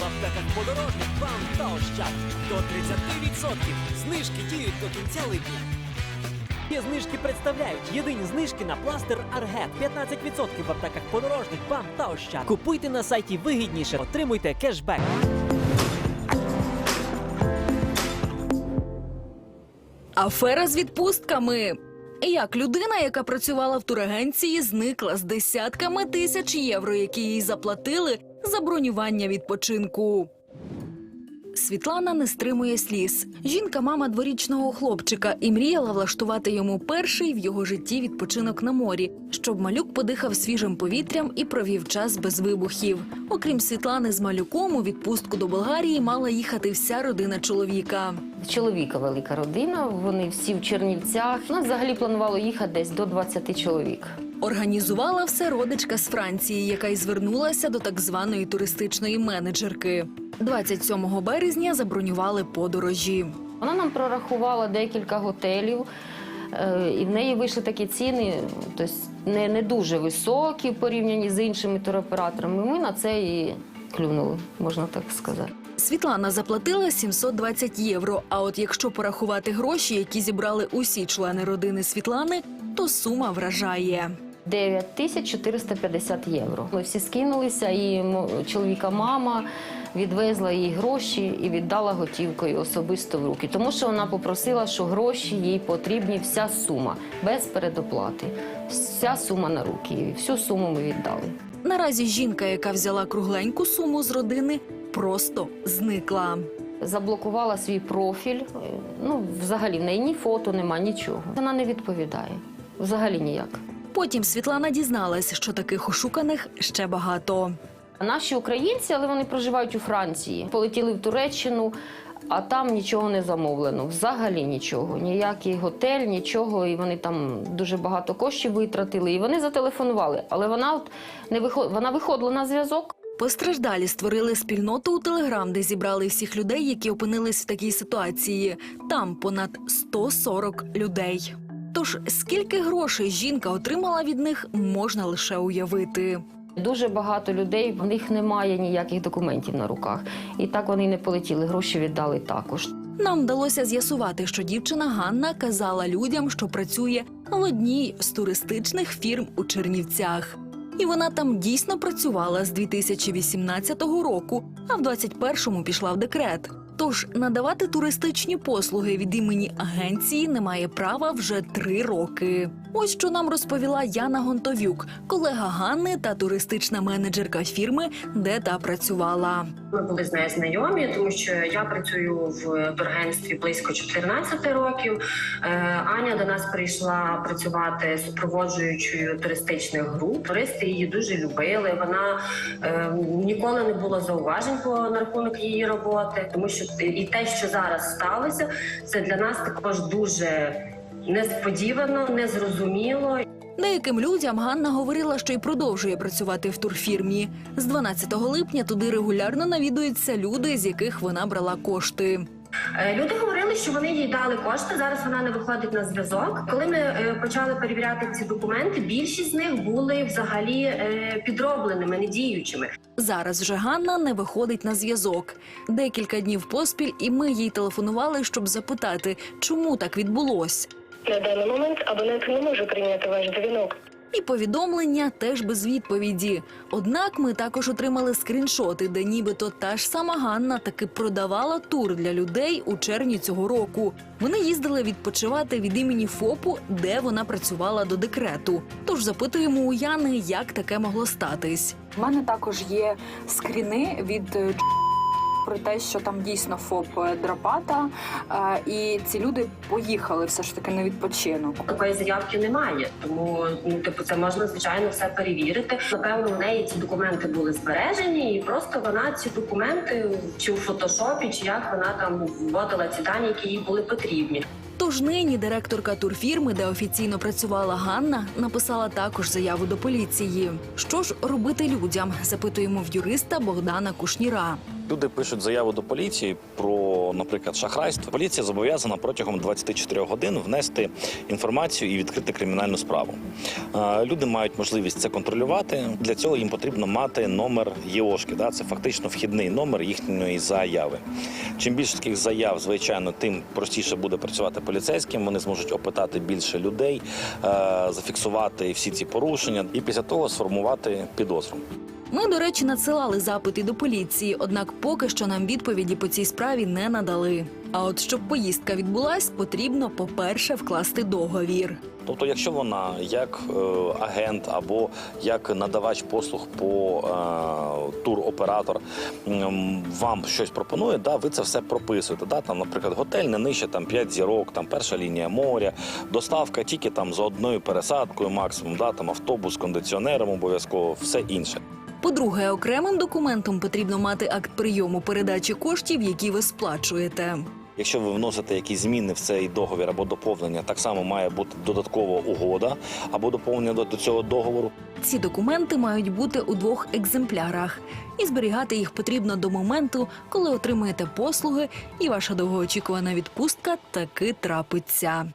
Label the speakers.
Speaker 1: в аптеках подорожник, вам та ощад. До 30% знижки діють до кінця липня. Є знижки представляють єдині знижки на пластир Аргет. 15% в аптеках подорожник, вам та ощад. Купуйте на сайті вигідніше, отримуйте кешбек.
Speaker 2: Афера з відпустками. Як людина, яка працювала в турагенції, зникла з десятками тисяч євро, які їй заплатили за бронювання відпочинку. Світлана не стримує сліз. Жінка мама дворічного хлопчика і мріяла влаштувати йому перший в його житті відпочинок на морі, щоб малюк подихав свіжим повітрям і провів час без вибухів. Окрім Світлани з малюком, у відпустку до Болгарії мала їхати вся родина чоловіка.
Speaker 3: Чоловіка велика родина, вони всі в Чернівцях. Нас взагалі планувало їхати десь до 20 чоловік.
Speaker 2: Організувала все родичка з Франції, яка й звернулася до так званої туристичної менеджерки. 27 березня забронювали подорожі.
Speaker 3: Вона нам прорахувала декілька готелів, е, і в неї вийшли такі ціни, тобто не, не дуже високі в порівнянні з іншими туроператорами. Ми на це і клюнули, можна так сказати.
Speaker 2: Світлана заплатила 720 євро. А от якщо порахувати гроші, які зібрали усі члени родини Світлани, то сума вражає.
Speaker 3: 9450 євро. Ми всі скинулися, і м- чоловіка мама відвезла їй гроші і віддала готівкою особисто в руки. Тому що вона попросила, що гроші їй потрібні вся сума, без передоплати. Вся сума на руки. І всю суму ми віддали.
Speaker 2: Наразі жінка, яка взяла кругленьку суму з родини, просто зникла.
Speaker 3: Заблокувала свій профіль. Ну, взагалі, в неї ні фото, нема, нічого. Вона не відповідає. Взагалі ніяк.
Speaker 2: Потім Світлана дізналась, що таких ошуканих ще багато.
Speaker 3: Наші українці, але вони проживають у Франції. Полетіли в Туреччину, а там нічого не замовлено. Взагалі нічого. Ніякий готель, нічого. І вони там дуже багато коштів витратили. І вони зателефонували. Але вона от не виход... вона виходила на зв'язок.
Speaker 2: Постраждалі створили спільноту у Телеграм, де зібрали всіх людей, які опинились в такій ситуації. Там понад 140 людей. Тож скільки грошей жінка отримала від них, можна лише уявити.
Speaker 3: Дуже багато людей, в них немає ніяких документів на руках. І так вони не полетіли. Гроші віддали також.
Speaker 2: Нам вдалося з'ясувати, що дівчина Ганна казала людям, що працює в одній з туристичних фірм у Чернівцях. І вона там дійсно працювала з 2018 року, а в 21-му пішла в декрет. Тож надавати туристичні послуги від імені агенції немає права вже три роки. Ось що нам розповіла Яна Гонтовюк, колега Ганни та туристична менеджерка фірми, де та працювала.
Speaker 4: Ми були з нею знайомі, тому що я працюю в турагентстві близько 14 років. Е, Аня до нас прийшла працювати супроводжуючою туристичних груп. Туристи її дуже любили. Вона е, ніколи не було зауважень по на рахунок її роботи, тому що і те, що зараз сталося, це для нас також дуже несподівано, незрозуміло.
Speaker 2: Деяким людям Ганна говорила, що й продовжує працювати в турфірмі. З 12 липня туди регулярно навідуються люди, з яких вона брала кошти.
Speaker 4: Е, Люди говорили, що вони їй дали кошти. Зараз вона не виходить на зв'язок. Коли ми е, почали перевіряти ці документи, більшість з них були взагалі е, підробленими, недіючими.
Speaker 2: Зараз вже Ганна не виходить на зв'язок. Декілька днів поспіль, і ми їй телефонували, щоб запитати, чому так відбулось.
Speaker 5: На даний момент абонент не може прийняти ваш дзвінок.
Speaker 2: І повідомлення теж без відповіді. Однак ми також отримали скріншоти, де нібито та ж сама Ганна таки продавала тур для людей у червні цього року. Вони їздили відпочивати від імені ФОПу, де вона працювала до декрету. Тож запитуємо у Яни, як таке могло статись.
Speaker 6: У мене також є скріни від про те, що там дійсно ФОП Дропата, е, і ці люди поїхали все ж таки на відпочинок.
Speaker 4: Такої заявки немає, тому ну типу це можна звичайно все перевірити. Напевно, у неї ці документи були збережені, і просто вона ці документи чи у фотошопі, чи як вона там вводила ці дані, які їй були потрібні.
Speaker 2: Тож нині директорка турфірми, де офіційно працювала Ганна, написала також заяву до поліції. Що ж робити людям? Запитуємо в юриста Богдана Кушніра.
Speaker 7: Люди пишуть заяву до поліції про, наприклад, шахрайство. Поліція зобов'язана протягом 24 годин внести інформацію і відкрити кримінальну справу. Люди мають можливість це контролювати. Для цього їм потрібно мати номер ЄОшки. Це фактично вхідний номер їхньої заяви. Чим більше таких заяв, звичайно, тим простіше буде працювати поліцейським. Вони зможуть опитати більше людей, е, зафіксувати всі ці порушення і після того сформувати підозру.
Speaker 2: Ми, до речі, надсилали запити до поліції, однак поки що нам відповіді по цій справі не надали. А от щоб поїздка відбулась, потрібно, по-перше, вкласти договір.
Speaker 7: Тобто, якщо вона як е, агент або як надавач послуг по е, туроператор м, вам щось пропонує, да, ви це все прописуєте. Да? Там, наприклад, готель не нижче там 5 зірок, там перша лінія моря, доставка тільки там за одною пересадкою, максимум, да, там автобус з кондиціонером обов'язково, все інше.
Speaker 2: По-друге, окремим документом потрібно мати акт прийому передачі коштів, які ви сплачуєте.
Speaker 7: Якщо ви вносите якісь зміни в цей договір або доповнення, так само має бути додаткова угода або доповнення до, цього договору.
Speaker 2: Ці документи мають бути у двох екземплярах, і зберігати їх потрібно до моменту, коли отримаєте послуги, і ваша довгоочікувана відпустка таки трапиться.